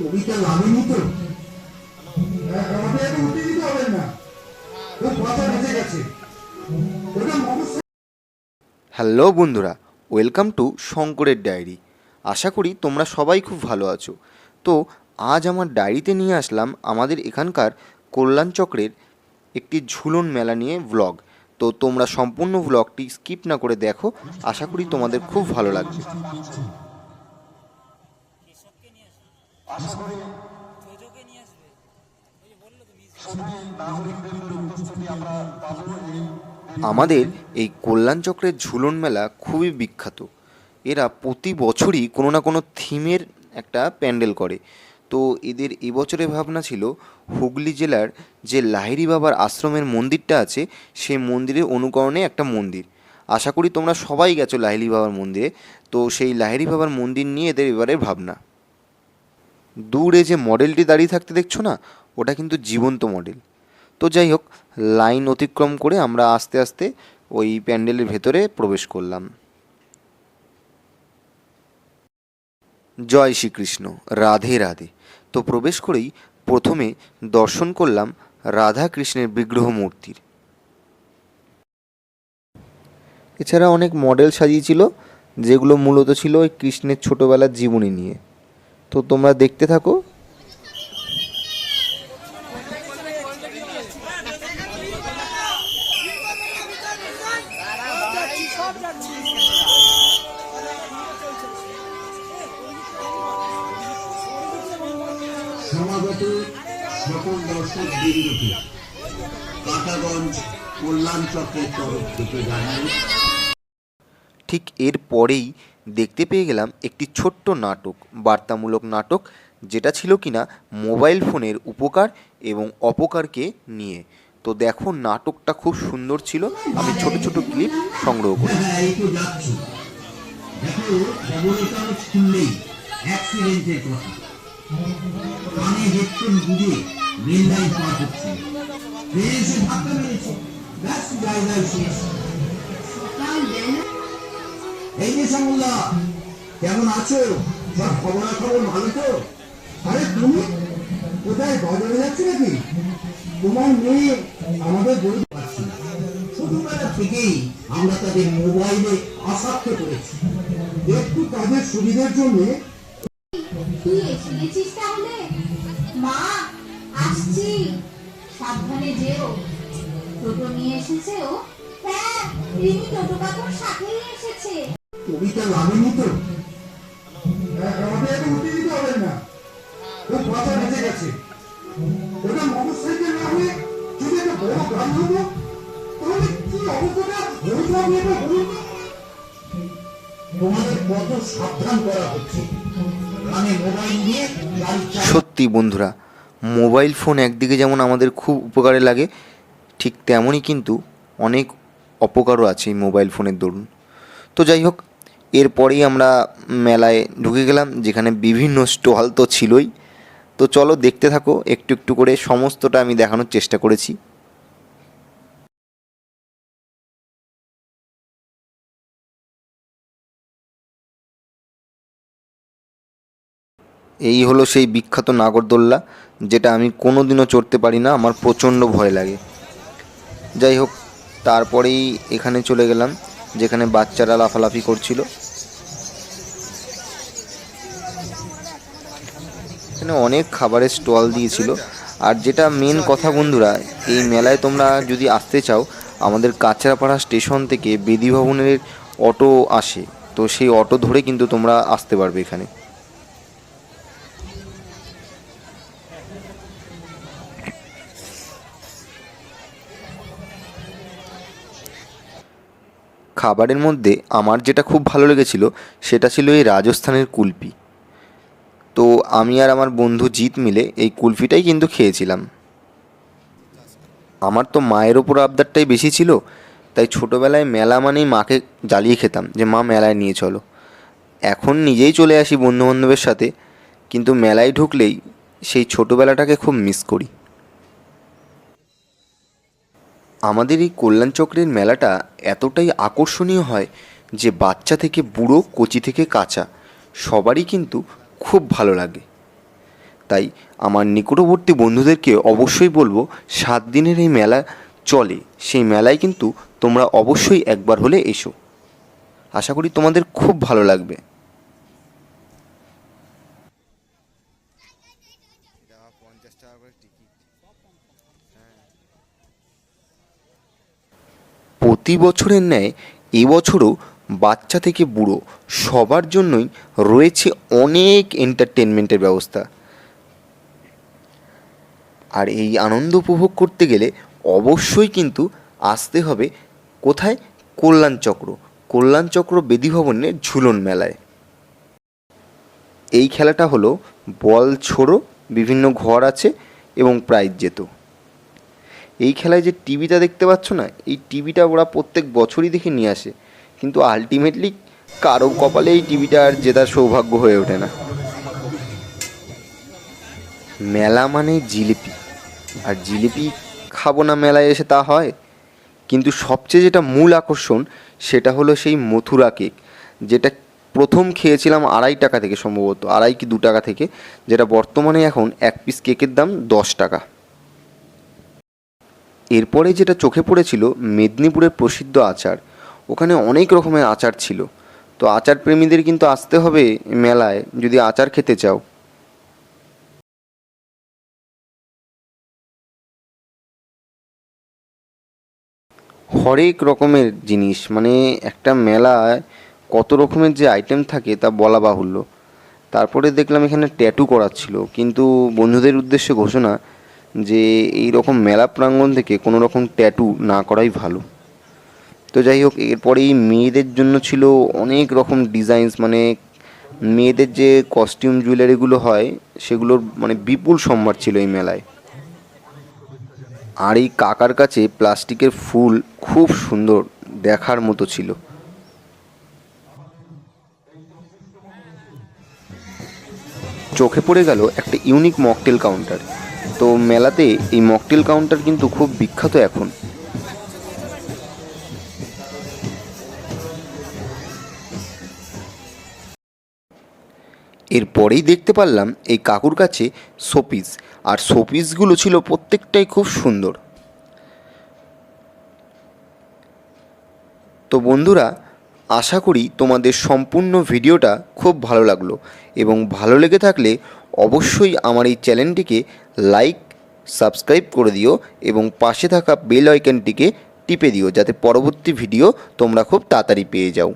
কবিতা নামেনি তো আমাদের উত্তেজিত হবেন না। ও কথা বেঁচে গেছে। হ্যালো বন্ধুরা, ওয়েলকাম টু শঙ্করের ডায়েরি। আশা করি তোমরা সবাই খুব ভালো আছো। তো, আজ আমার ডায়েরিতে নিয়ে আসলাম আমাদের এখানকার কল্যাণ চক্রের একটি ঝুলন মেলা নিয়ে ব্লগ তো, তোমরা সম্পূর্ণ ভ্লগটি স্কিপ না করে দেখো। আশা করি তোমাদের খুব ভালো লাগবে। আমাদের এই কল্যাণ চক্রের ঝুলন মেলা খুবই বিখ্যাত। এরা প্রতি বছরই কোনো না কোনো থিমের একটা প্যান্ডেল করে। তো এদের এবছরে ভাবনা ছিল হুগলি জেলার যে লাহিড়ি বাবার আশ্রমের মন্দিরটা আছে সেই মন্দিরের অনুকরণে একটা মন্দির। আশা করি তোমরা সবাই গেছো লাহিড়ি বাবার মন্দিরে। তো সেই লাহিড়ি বাবার মন্দির নিয়ে এদের এবারের ভাবনা। দূরে যে মডেলটি দাঁড়িয়ে থাকতে দেখছ না, ওটা কিন্তু জীবন্ত মডেল। তো যাই হোক, লাইন অতিক্রম করে আমরা আস্তে আস্তে ওই প্যান্ডেলের ভেতরে প্রবেশ করলাম। জয় শ্রীকৃষ্ণ, রাধে রাধে। তো প্রবেশ করেই প্রথমে দর্শন করলাম রাধা কৃষ্ণের বিগ্রহ মূর্তির। এছাড়া অনেক মডেল সাজিয়েছিল, যেগুলো মূলত ছিল ওই কৃষ্ণের ছোটোবেলার জীবনী নিয়ে। তো তোমরা দেখতে থাকো। সমাগত সকল দর্শক বৃন্দকে কাটাগঞ্জ কল্যাণ চক্রের তরফ থেকে জানাই। ঠিক এর পরেই দেখতে পেয়ে গেলাম একটি ছোট্ট নাটক বার্তামূলক নাটক যেটা ছিল কিনা মোবাইল ফোনের উপকার এবং অপকারকে নিয়ে তো দেখো নাটকটা খুব সুন্দর ছিল আমি ছোট ছোট ক্লিপ সংগ্রহ করি হ্যাঁ এই যে শ্যামল্লা কেমন আছো? সব খবরাখবর ভালো তো? আরে তুমি কোথায় বাজারে যাচ্ছে নাকি? তোমার মেয়ে আমাদের পারছি না। ছোটবেলা থেকেই আমরা তাদের মোবাইলে আসক্ত করেছি। একটু তাদের সুবিধার জন্য তাহলে? মা, আসছি। সাবধানে যেও। টোটো নিয়ে এসেছে ও। হ্যাঁ টোটো কাকুর সাথেই এসেছে। কবিতা লাগেনি তো? হ্যাঁ, আমাদের উত্তেজিত হবেন না। বেঁচে গেছে। ওটা না হয়ে যদি একটা বড় গাড়ি হতো তাহলে কি অবস্থাটা নিয়ে সত্যি বন্ধুরা মোবাইল ফোন একদিকে যেমন আমাদের খুব উপকারে লাগে ঠিক তেমনই কিন্তু অনেক অপকারও আছে এই মোবাইল ফোনের দরুন। তো যাই হোক এরপরেই আমরা মেলায় ঢুকে গেলাম, যেখানে বিভিন্ন স্টল তো ছিলই। তো চলো দেখতে থাকো, একটু একটু করে সমস্তটা আমি দেখানোর চেষ্টা করেছি। এই হলো সেই বিখ্যাত নাগরদোল্লা, যেটা আমি কোনো দিনও চড়তে পারি না, আমার প্রচণ্ড ভয় লাগে। যাই হোক, তারপরেই এখানে চলে গেলাম, যেখানে বাচ্চারা লাফালাফি করছিল। এখানে অনেক খাবারের স্টল দিয়েছিল। আর যেটা মেন কথা বন্ধুরা, এই মেলায় তোমরা যদি আসতে চাও, আমাদের কাঁচরাপাড়া স্টেশন থেকে বেদি ভবনের অটো আসে। তো সেই অটো ধরে কিন্তু তোমরা আসতে পারবে এখানে। খাবারের মধ্যে আমার যেটা খুব ভালো লেগেছিল, সেটা ছিল এই রাজস্থানের কুলপি। তো আমি আর আমার বন্ধু জিৎ মিলে এই কুলফিটাই কিন্তু খেয়েছিলাম। আমার তো মায়ের ওপর আবদারটাই বেশি ছিল, তাই ছোটোবেলায় মেলা মানেই মাকে জ্বালিয়ে খেতাম যে, মা, মেলায় নিয়ে চলো। এখন নিজেই চলে আসি বন্ধুবান্ধবের সাথে, কিন্তু মেলায় ঢুকলেই সেই ছোটোবেলাটাকে খুব মিস করি। আমাদের এই কল্যাণ চক্রের মেলাটা এতটাই আকর্ষণীয় হয় যে, বাচ্চা থেকে বুড়ো, কচি থেকে কাঁচা, সবারই কিন্তু খুব ভালো লাগে। তাই আমার নিকটবর্তী বন্ধুদেরকে অবশ্যই বলব, সাত দিনের এই মেলা চলে। সেই মেলায় কিন্তু তোমরা অবশ্যই একবার হলে এসো। আশা করি তোমাদের খুব ভালো লাগবে। প্রতি বছরের ন্যায় এবছরও বাচ্চা থেকে বুড়ো সবার জন্যই রয়েছে অনেক এন্টারটেনমেন্টের ব্যবস্থা। আর এই আনন্দ উপভোগ করতে গেলে অবশ্যই কিন্তু আসতে হবে কোথায়? কল্যাণচক্র কল্যাণচক্র বেদি ভবনের ঝুলন মেলায়। এই খেলাটা হলো বল ছোড়ো, বিভিন্ন ঘর আছে এবং প্রাইজ যেত এই খেলায় যে টিভিটা দেখতে পাচ্ছ না, এই টিভিটা ওরা প্রত্যেক বছরই দেখে নিয়ে আসে। কিন্তু আলটিমেটলি কারও কপালে এই টিভিটা আর জেতার সৌভাগ্য হয়ে ওঠে না। মেলা মানে জিলিপি। আর জিলিপি খাব না মেলায় এসে তা হয়। কিন্তু সবচেয়ে যেটা মূল আকর্ষণ সেটা হলো সেই মথুরা কেক, যেটা প্রথম খেয়েছিলাম আড়াই টাকা থেকে সম্ভবত, আড়াই কি দু টাকা থেকে, যেটা বর্তমানে এখন এক পিস কেকের দাম দশ টাকা। এরপরে যেটা চোখে পড়েছিল মেদিনীপুরের প্রসিদ্ধ আচার ওখানে অনেক রকমের আচার ছিল। তো আচার প্রেমীদের কিন্তু আসতে হবে মেলায় যদি আচার খেতে চাও। হরেক রকমের জিনিস মানে একটা মেলায় কত রকমের যে আইটেম থাকে তা বলা বাহুল্য। তারপরে দেখলাম এখানে ট্যাটু করাচ্ছিল, কিন্তু বন্ধুদের উদ্দেশ্যে ঘোষণা যে এই রকম মেলা প্রাঙ্গণ থেকে কোনো রকম ট্যাটু না করাই ভালো। তো যাই হোক, এরপরেই মেয়েদের জন্য ছিল অনেক রকম ডিজাইনস মানে মেয়েদের যে কস্টিউম জুয়েলারিগুলো হয়, সেগুলোর মানে বিপুল সম্ভার ছিল এই মেলায়। আর এই কাকার কাছে প্লাস্টিকের ফুল খুব সুন্দর দেখার মতো ছিল। চোখে পড়ে গেল একটা ইউনিক মকটেল কাউন্টার তো মেলাতে এই মকটেল কাউন্টার কিন্তু খুব বিখ্যাত এখন। এরপরেই দেখতে পারলাম এই কাকুর কাছে শোপিস, আর শোপিসগুলো ছিল প্রত্যেকটাই খুব সুন্দর। তো বন্ধুরা, আশা করি তোমাদের সম্পূর্ণ ভিডিওটা খুব ভালো লাগল, এবং ভালো লেগে থাকলে অবশ্যই আমার এই চ্যানেলটিকে লাইক, সাবস্ক্রাইব করে দিও, এবং পাশে থাকা বেল আইকনটিকে টিপে দিও, যাতে পরবর্তী ভিডিও তোমরা খুব তাড়াতাড়ি পেয়ে যাও।